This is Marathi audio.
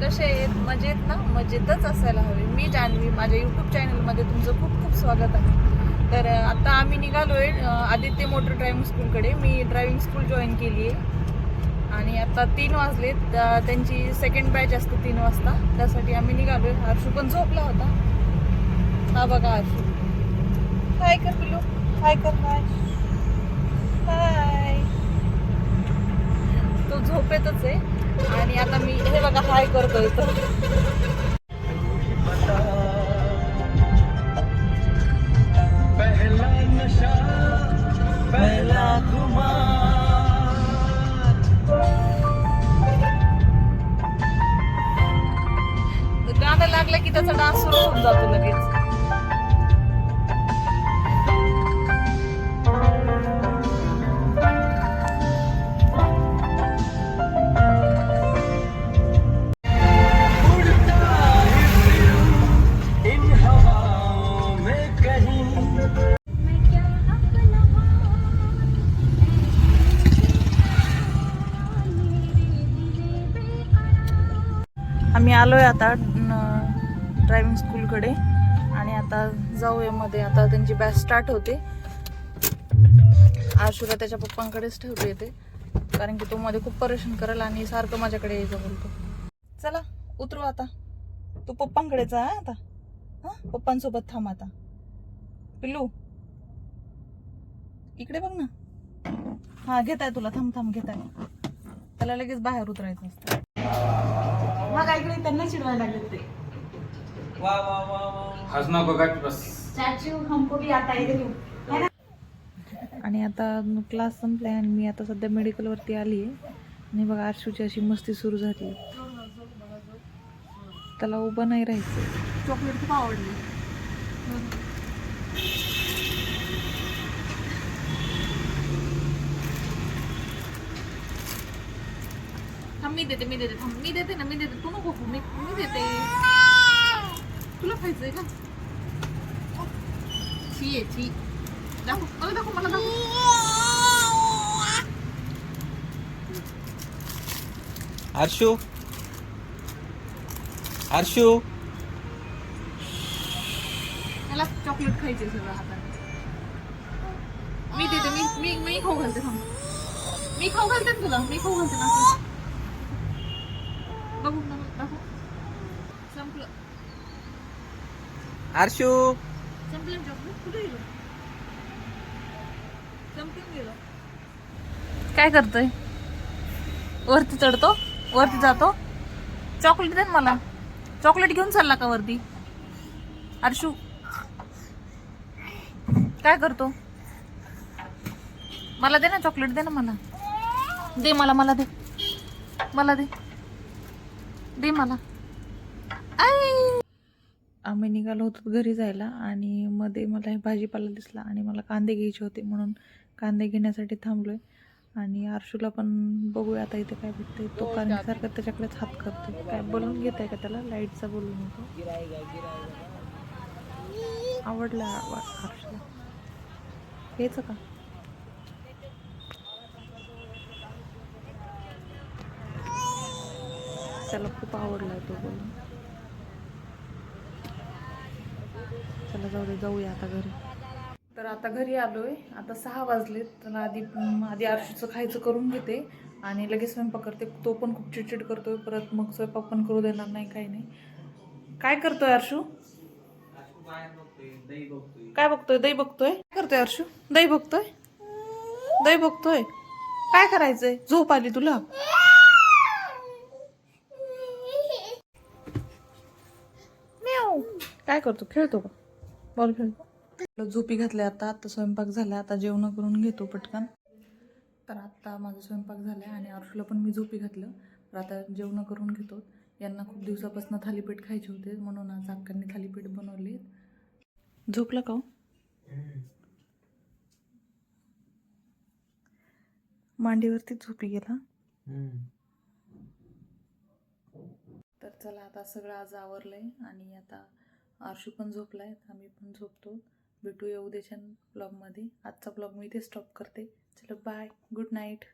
कसे आहेत? मजेत ना? मजेतच असायला हवे. मी जान्हवी माझ्या यूट्यूब चॅनलमध्ये तुमचं खूप खूप स्वागत आहे. तर आता आम्ही निघालोय आहे आदित्य मोटर ड्रायव्हिंग स्कूलकडे. मी ड्रायव्हिंग स्कूल जॉईन केली आहे आणि आता तीन वाजलेत. त्यांची सेकंड बॅच असते तीन वाजता. त्यासाठी आम्ही निघालोय. हर्षू पण झोपला होता. हा बघा हर्षू. हाय कर पिलू हाय कर हाय हाय तो झोपेतच आहे. आणि आता मी हे बघा हाय करतोय तो. गाणं लागलं की त्याचा डान्स सुरू होऊन जातो लगेच. आलो आहे आता ड्रायव्हिंग स्कूलकडे आणि आता जाऊया मध्ये. आता त्यांची बॅच स्टार्ट होते. आशुला त्याच्या पप्पांकडेच ठेवतो येते कारण की तो मध्ये खूप परेशान करेल आणि सारखं माझ्याकडे यायचं बोलतो. चला उतरू आता. तू पप्पांकडे जा आता. हा? पप्पांसोबत थांब आता. पिल्लू. इकडे बघ ना. हा घेताय तुला. थांब थांब घेताय. त्याला लगेच बाहेर उतरायचं असतं. मग ऐकले त्यांना चिडवायला लागले ते. हंस नको का बस. चाचू हमको भी आता है देखो है ना? आणि आता क्लास संपलाय आणि मी आता सध्या मेडिकलवरती आली आहे. आणि बघा आरशूची अशी मस्ती सुरू झाली. त्याला उभं नाही राहायचं. चॉकलेट खूप आवडली. मी देते मी देते थांब. मी देते ना मी देते. तू नको मी मी देते. तुला खायचंय का? छी आहे छी. दाखव. मला दाखव मला दाखव. हर्षू. हर्षू. मला चॉकलेट खायचे सगळं हातात. मी देते मी मी मी खाऊ घालते थांब. मी खाऊ घालते ना तुला मी खाऊ घालते ना असं. बघू बघू दाखव संपलं. हर्षू संपलं चॉकलेट कुठे गेलं? संपून गेलं. काय करतोय? वरती चढतो? वरती जातो? चॉकलेट दे ना मला. चॉकलेट घेऊन चालला का वरती? हर्षू काय करतो? मला दे ना चॉकलेट दे ना मला. दे मला मला दे. मला दे. दे मला. आम्ही निघालो होतो घरी जायला आणि मध्ये मला हे भाजीपाला दिसला आणि मला कांदे घ्यायचे होते म्हणून कांदे घेण्यासाठी थांबलोय. आणि आरशूला पण बघूया आता इथे काय भेटतंय. तो कारण सारखं त्याच्याकडेच हात करतो काय बोलून घेत आहे का त्याला? लाईटचा बोलून होतो आवडला आरशूला. घ्यायचं का? त्याला खूप आवडला तो बोलून. चला जाऊ दे जाऊया आता घरी. तर आता घरी आलोय. आता सहा वाजलेत. तर आधी आधी आरशीचं खायचं करून घेते. आणि लगेच स्वयंपाक करते. तो पण खूप चिडचिड करतोय. परत मग स्वयंपाक पण करू देणार नाही काही नाही. काय करतोय आरशू? काय बघतोय? दही बघतोय? काय करतोय अर्शू दही बघतोय? दही बघतोय? काय करायचंय? झोप आली तुला? काय करतो? खेळतो का? बॉल खेळतो. झोपी घातल्या आता. आता स्वयंपाक झाला आता जेवण करून घेतो पटकन. तर आता माझा स्वयंपाक झाला आणि अर्शूला पण मी झोपी घातलं. तर आता जेवण करून घेतो. यांना खूप दिवसापासून थालीपीठ खायचे होते. म्हणून आज अक्कांनी थालीपीठ बनवले झोपला का हो? मांडीवरती झोपी गेला. तर चला आता सगळं आज आवरलंय. आणि आता आरशू पण झोपला आहे आम्ही पण झोपतो. भेटूया उद्याच्या ब्लॉगमध्ये आजचा ब्लॉग मी इथे स्टॉप करते. चलो बाय गुड नाईट